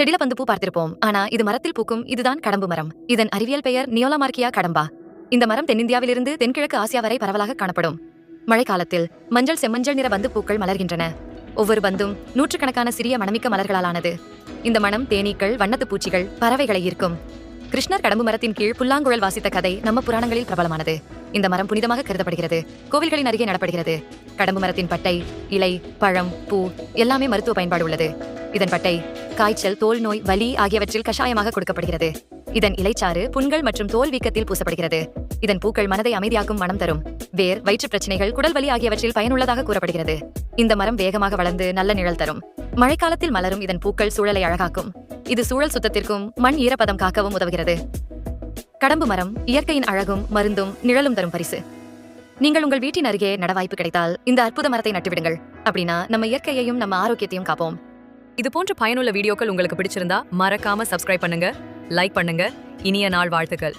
செடில பந்து பூ பார்த்திருப்போம். ஆனா இது மரத்தில் பூக்கும் இதுதான் கடம்பு மரம். இதன் அறிவியல் பெயர் நியோலாமார்க்கியா கடம்பா. இந்த மரம் தென்னிந்தியாவிலிருந்து தென்கிழக்கு ஆசியா வரை பரவலாக காணப்படும். மழைக்காலத்தில் மஞ்சள் செம்மஞ்சள் நிற பந்து பூக்கள் மலர்கின்றன. ஒவ்வொரு பந்தும் நூற்றுக்கணக்கான சிறிய மணமிக்க மலர்களாலானது. இந்த மனம் தேனீக்கள் வண்ணத்துப் பூச்சிகள் பறவைகளை ஈர்க்கும். கிருஷ்ணர் கடம்பு மரத்தின் கீழ் புல்லாங்குழல் வாசித்த கதை நம்ம புராணங்களில் பிரபலமானது. இந்த மரம் புனிதமாக கருதப்படுகிறது. கோவில்களின் அருகே நடப்படுகிறது. கடம்பு மரத்தின் பட்டை இலை பழம் பூ எல்லாமே மருத்துவ பயன்பாடு உள்ளது. இதன் பட்டை காய்ச்சல் தோல் நோய் வலி ஆகியவற்றில் கஷாயமாக கொடுக்கப்படுகிறது. இதன் இலைச்சாறு புண்கள் மற்றும் தோல் வீக்கத்தில் பூசப்படுகிறது. இதன் பூக்கள் மனதை அமைதியாக்கும் மனம் தரும். வேர் வயிற்று பிரச்சனைகள் குடல் வலி ஆகியவற்றில் பயனுள்ளதாக கூறப்படுகிறது. இந்த மரம் வேகமாக வளர்ந்து நல்ல நிழல் தரும். மழைக்காலத்தில் மலரும் இதன் பூக்கள் சூழலை அழகாக்கும். இது சூழல் சுத்தத்திற்கும் மண் ஈரப்பதம் காக்கவும் உதவுகிறது. கடம்பு மரம் இயற்கையின் அழகும் மருந்தும் நிழலும் தரும் பரிசு. நீங்கள் உங்கள் வீட்டின் அருகே நட வாய்ப்பு கிடைத்தால் இந்த அற்புத மரத்தை நட்டுவிடுங்கள். அப்படின்னா நம்ம இயற்கையையும் நம்ம ஆரோக்கியத்தையும் காப்போம். இது போன்ற பயனுள்ள வீடியோக்கள் உங்களுக்கு பிடிச்சிருந்தா மறக்காம சப்ஸ்கிரைப் பண்ணுங்க லைக் பண்ணுங்க. இனிய நாள் வாழ்த்துக்கள்.